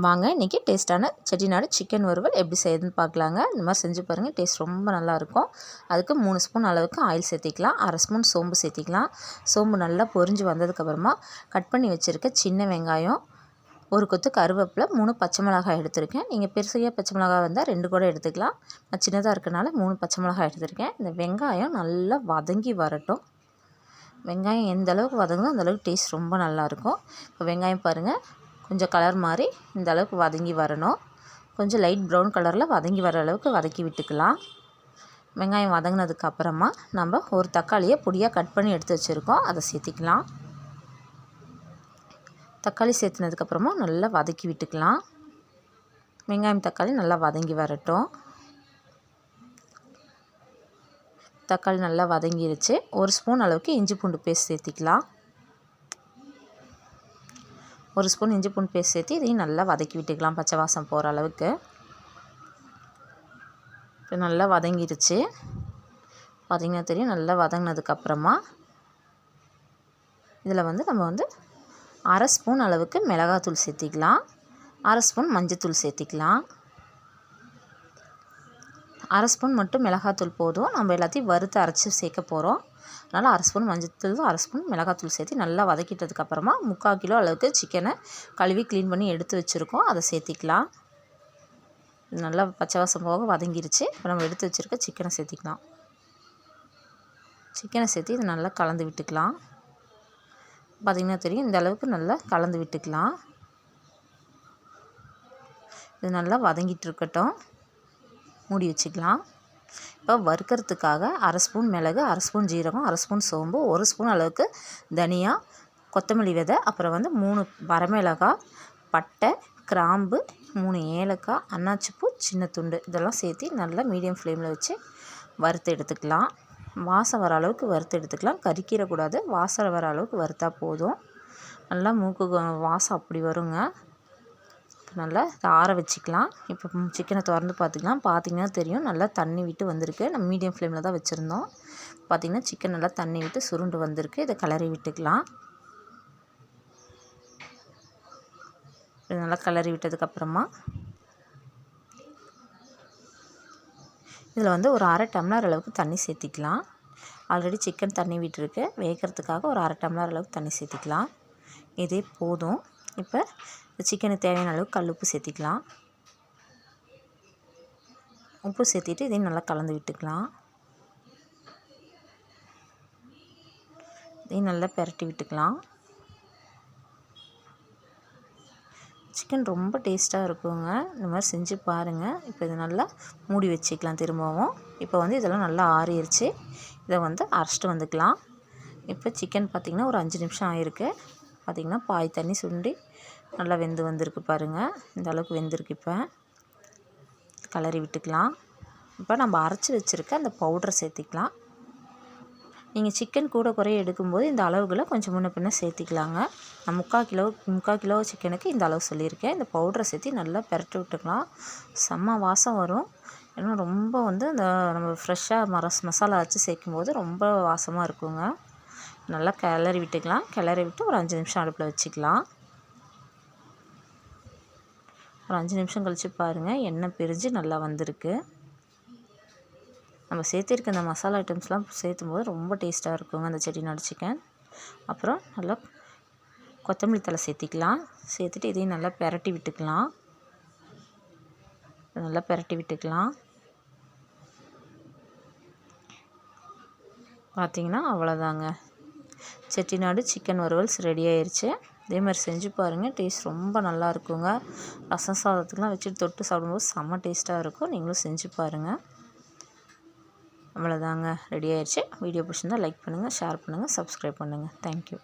வாங்க இன்றைக்கி டேஸ்ட்டான செட்டிநாடு சிக்கன் வறுவல் எப்படி செய்யுதுன்னு பார்க்கலாங்க. இந்த மாதிரி செஞ்சு பாருங்கள் டேஸ்ட் ரொம்ப நல்லாயிருக்கும் அதுக்கு மூணு ஸ்பூன் அளவுக்கு ஆயில் சேர்த்திக்கலாம் அரை ஸ்பூன் சோம்பு சேர்த்திக்கலாம். சோம்பு நல்லா பொரிஞ்சு வந்ததுக்கப்புறமா கட் பண்ணி வச்சுருக்க சின்ன வெங்காயம் ஒரு கொத்து கருவேப்பிலை மூணு பச்சை மிளகாய் எடுத்திருக்கேன். நீங்கள் பெருசாக பச்சை மிளகாய் வந்தால் ரெண்டு கூட எடுத்துக்கலாம். நான் சின்னதாக இருக்கனால மூணு பச்சை மிளகாய் எடுத்திருக்கேன். இந்த வெங்காயம் நல்லா வதங்கி வரட்டும். வெங்காயம் எந்த அளவுக்கு வதங்குதோ அந்தளவுக்கு டேஸ்ட் ரொம்ப நல்லாயிருக்கும் இப்போ வெங்காயம் பாருங்கள் கொஞ்சம் கலர் மாதிரி இந்த அளவுக்கு வதங்கி வரணும். கொஞ்சம் லைட் ப்ரௌன் கலரில் வதங்கி வர அளவுக்கு வதக்கி விட்டுக்கலாம். வெங்காயம் வதங்கினதுக்கு அப்புறமா நம்ம ஒரு தக்காளியை பொடியாக கட் பண்ணி எடுத்து வச்சுருக்கோம். அதை சேர்த்திக்கலாம். தக்காளி சேர்த்துனதுக்கப்புறமா நல்லா வதக்கி விட்டுக்கலாம். வெங்காயம் தக்காளி நல்லா வதங்கி வரட்டும். தக்காளி நல்லா வதங்கிடுச்சு ஒரு ஸ்பூன் அளவுக்கு இஞ்சி பூண்டு பேஸ்ட் சேர்த்திக்கலாம். ஒரு ஸ்பூன் இஞ்சி பூண்டு பேஸ்ட் சேர்த்து இதையும் நல்லா வதக்கி விட்டுக்கலாம் பச்சை வாசம் போகிற அளவுக்கு. இப்போ நல்லா வதங்கிடுச்சு பார்த்திங்கன்னா தெரியும் நல்லா வதங்கினதுக்கப்புறமா இதில் வந்து நம்ம வந்து அரை ஸ்பூன் அளவுக்கு மிளகாத்தூள் சேர்த்திக்கலாம். அரை ஸ்பூன் மஞ்சத்தூள் சேர்த்திக்கலாம். அரை ஸ்பூன் மட்டும் மிளகாத்தூள் போதும். நம்ம எல்லாத்தையும் வறுத்து அரைச்சி சேர்க்க போகிறோம் அதனால் அரை ஸ்பூன் மஞ்சத்தூள் அரை ஸ்பூன் மிளகாத்தூள் சேர்த்து நல்லா வதக்கிட்டதுக்கப்புறமா முக்கால் கிலோ அளவுக்கு சிக்கனை கழுவி க்ளீன் பண்ணி எடுத்து வச்சுருக்கோம். அதை சேர்த்திக்கலாம். நல்லா பச்சை வாசம் போக வதங்கிருச்சு. இப்போ நம்ம எடுத்து வச்சுருக்க சிக்கனை சேர்த்திக்கலாம். சிக்கனை சேர்த்து இது நல்லா கலந்து விட்டுக்கலாம். பார்த்திங்கன்னா தெரியும் இந்த அளவுக்கு நல்லா கலந்து விட்டுக்கலாம். இது நல்லா வதங்கிட்டு இருக்கட்டும். மூடி வச்சுக்கலாம். இப்போ வறுக்கிறதுக்காக அரை ஸ்பூன் மிளகு அரை ஸ்பூன் ஜீரகம் அரை ஸ்பூன் சோம்பு ஒரு ஸ்பூன் அளவுக்கு தனியா கொத்தமல்லி விதை அப்புறம் வந்து மூணு வரமிளகாய் பட்டை கிராம்பு மூணு ஏலக்காய் அன்னாச்சிப்பூ சின்ன துண்டு இதெல்லாம் சேர்த்து நல்லா மீடியம் ஃப்ளேமில் வச்சு வறுத்து எடுத்துக்கலாம். வாசம் வர அளவுக்கு வறுத்து எடுத்துக்கலாம். கறிக்கிறக்கூடாது வாசம் வர அளவுக்கு வறுத்தா போதும். நல்லா மூக்கு வாசம் அப்படி வருங்க. நல்லா ஆற வச்சுக்கலாம். இப்போ சிக்கனை திறந்து பார்த்துக்கலாம். பார்த்திங்கன்னா தெரியும் நல்லா தண்ணி விட்டு வந்திருக்கு. நம்ம மீடியம் ஃப்ளேமில் தான் வச்சுருந்தோம். பார்த்திங்கன்னா சிக்கன் நல்லா தண்ணி விட்டு சுருண்டு வந்திருக்கு. இதை கிளறி விட்டுக்கலாம். இது நல்லா கிளறி விட்டதுக்கப்புறமா இதில் வந்து ஒரு அரை டம்ளர் அளவுக்கு தண்ணி சேர்த்திக்கலாம். ஆல்ரெடி சிக்கன் தண்ணி விட்டுருக்கு. வேகிறதுக்காக ஒரு அரை டம்ளர் அளவுக்கு தண்ணி சேர்த்திக்கலாம். இதே போதும். இப்போ சிக்கனுக்கு தேவையான அளவுக்கு கல் உப்பு சேர்த்திக்கலாம். உப்பு சேர்த்திட்டு இதையும் நல்லா கலந்து விட்டுக்கலாம். இதையும் நல்லா பெரட்டி விட்டுக்கலாம். சிக்கன் ரொம்ப டேஸ்ட்டாக இருக்குங்க. இந்த மாதிரி செஞ்சு பாருங்கள் இப்போ இதை நல்லா மூடி வச்சுக்கலாம் திரும்பவும். இப்போ வந்து இதெல்லாம் நல்லா ஆறிடுச்சு இதை வந்து அரைச்சிட்டு வந்துக்கலாம். இப்போ சிக்கன் பார்த்திங்கன்னா ஒரு அஞ்சு நிமிஷம் ஆகிருக்கு பார்த்திங்கன்னா பாய் தண்ணி சுண்டி நல்லா வெந்து வந்திருக்கு பாருங்கள் இந்த அளவுக்கு வெந்திருக்கு இப்போ. கலரி விட்டுக்கலாம். இப்போ நம்ம அரைச்சி வச்சுருக்க அந்த பவுட்ரை சேர்த்திக்கலாம். நீங்கள் சிக்கன் கூட குறைய எடுக்கும்போது இந்த அளவுகளை கொஞ்சம் முன்ன பின்ன சேர்த்திக்கலாங்க. நான் முக்கால் கிலோ முக்கால் கிலோ சிக்கனுக்கு இந்த அளவு சொல்லியிருக்கேன். இந்த பவுட்ரை சேர்த்து நல்லா பெரட்டி விட்டுக்கலாம். செம்ம வாசம் வரும். ஏன்னா ரொம்ப வந்து இந்த நம்ம ஃப்ரெஷ்ஷாக மரஸ் மசாலா வச்சு சேர்க்கும்போது ரொம்ப வாசமாக இருக்குங்க. நல்லா கிளறி விட்டுக்கலாம். கிளறி விட்டு ஒரு அஞ்சு நிமிஷம் அடுப்பில் வச்சுக்கலாம். ஒரு அஞ்சு நிமிஷம் கழித்து பாருங்கள் எண்ணெய் பிரிஞ்சு நல்லா வந்திருக்கு. நம்ம சேர்த்திருக்க இந்த மசாலா ஐட்டம்ஸ்லாம் சேர்த்தும் போது ரொம்ப டேஸ்ட்டாக இருக்குங்க அந்த செட்டிநாடு சிக்கன் அப்புறம் நல்லா கொத்தமல்லி தலை சேர்த்திக்கலாம். சேர்த்துட்டு இதையும் நல்லா பெரட்டி விட்டுக்கலாம். நல்லா பெரட்டி விட்டுக்கலாம். பார்த்திங்கன்னா அவ்வளோதாங்க செட்டிநாடு சிக்கன் வறுவல்ஸ் ரெடி ஆயிடுச்சு இதே மாதிரி செஞ்சு பாருங்கள் டேஸ்ட் ரொம்ப நல்லா இருக்குங்க. ரசம் சாதத்துக்குலாம் வச்சுட்டு தொட்டு சாப்பிடும்போது செம்ம டேஸ்ட்டாக இருக்கும். நீங்களும் செஞ்சு பாருங்கள் அவ்வளோதாங்க ரெடி ஆயிடுச்சு. வீடியோ பிடிச்சிருந்தால் லைக் பண்ணுங்கள் ஷேர் பண்ணுங்கள் சப்ஸ்கிரைப் பண்ணுங்கள் தேங்க்யூ